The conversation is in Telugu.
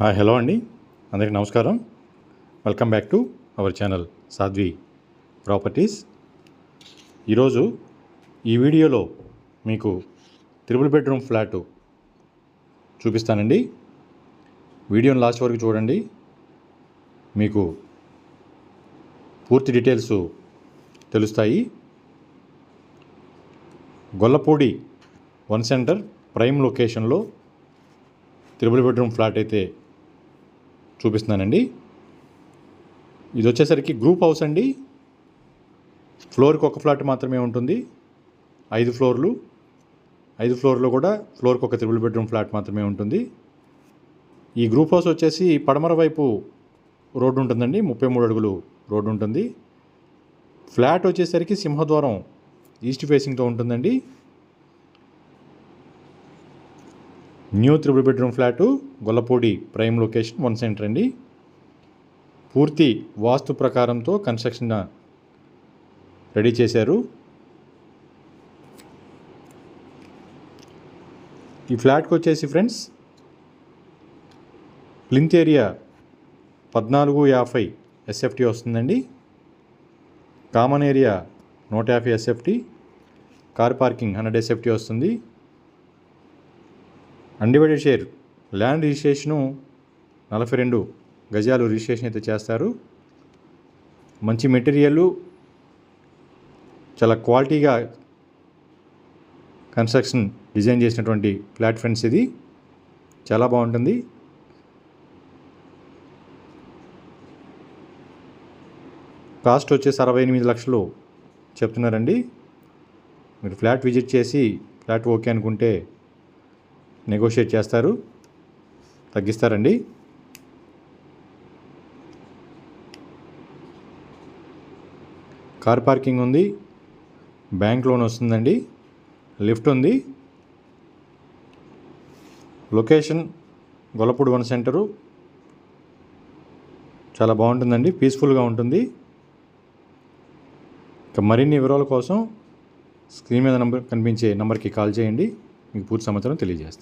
హాయ్ హలో అండి. అందరికీ నమస్కారం. Welcome back to our channel Sadhvi properties. ఈరోజు ఈ వీడియోలో మీకు త్రిబుల్ బెడ్రూమ్ ఫ్లాటు చూపిస్తానండి. వీడియోని లాస్ట్ వరకు చూడండి. మీకు పూర్తి డీటెయిల్స్ తెలుస్తాయి. గొల్లపూడి వన్ సెంటర్ ప్రైమ్ లొకేషన్లో త్రిబుల్ బెడ్రూమ్ ఫ్లాట్ అయితే చూపిస్తున్నానండి. ఇది వచ్చేసరికి గ్రూప్ హౌస్ అండి. ఫ్లోర్కి ఒక ఫ్లాట్ మాత్రమే ఉంటుంది. ఐదు ఫ్లోర్లు. ఐదు ఫ్లోర్లో కూడా ఫ్లోర్కి ఒక త్రిబుల్ బెడ్రూమ్ ఫ్లాట్ మాత్రమే ఉంటుంది. ఈ గ్రూప్ హౌస్ వచ్చేసి పడమర వైపు రోడ్డు ఉంటుందండి. ముప్పై మూడు అడుగులు రోడ్డు ఉంటుంది. ఫ్లాట్ వచ్చేసరికి సింహద్వారం ఈస్ట్ ఫేసింగ్తో ఉంటుందండి. New triple bedroom flat Gollapudi prime location one centre అండి. పూర్తి వాస్తు ప్రకారంతో కన్స్ట్రక్షన్ రెడీ చేశారు. ఈ ఫ్లాట్కి వచ్చేసి ఫ్రెండ్స్ ప్లింత్ ఏరియా పద్నాలుగు యాభై ఎస్ఎఫ్టీ వస్తుందండి. కామన్ ఏరియా నూట యాభై SFT car parking hundred SFT వస్తుంది. అన్డివైడెడ్ షేర్ ల్యాండ్ రిజిస్ట్రేషను నలభై రెండు గజాలు రిజిస్ట్రేషన్ అయితే చేస్తారు. మంచి మెటీరియల్ చాలా క్వాలిటీగా కన్స్ట్రక్షన్ డిజైన్ చేసినటువంటి ఫ్లాట్ ఫ్రెండ్స్ ఇది. చాలా బాగుంటుంది. కాస్ట్ వచ్చేసి అరవై ఎనిమిది లక్షలు చెప్తున్నారండి. మీరు ఫ్లాట్ విజిట్ చేసి ఫ్లాట్ ఓకే అనుకుంటే నెగోషియేట్ చేస్తారు. తగ్గిస్తారండి. కార్ పార్కింగ్ ఉంది. బ్యాంక్ లోన్ వస్తుందండి. లిఫ్ట్ ఉంది. Location Gollapudi one centre. చాలా బాగుంటుందండి. పీస్ఫుల్గా ఉంటుంది. ఇక మరిన్ని వివరాల కోసం స్క్రీన్ మీద నంబర్ కనిపించే నెంబర్కి కాల్ చేయండి. మీకు పూర్తి సమాచారం తెలియజేస్తాను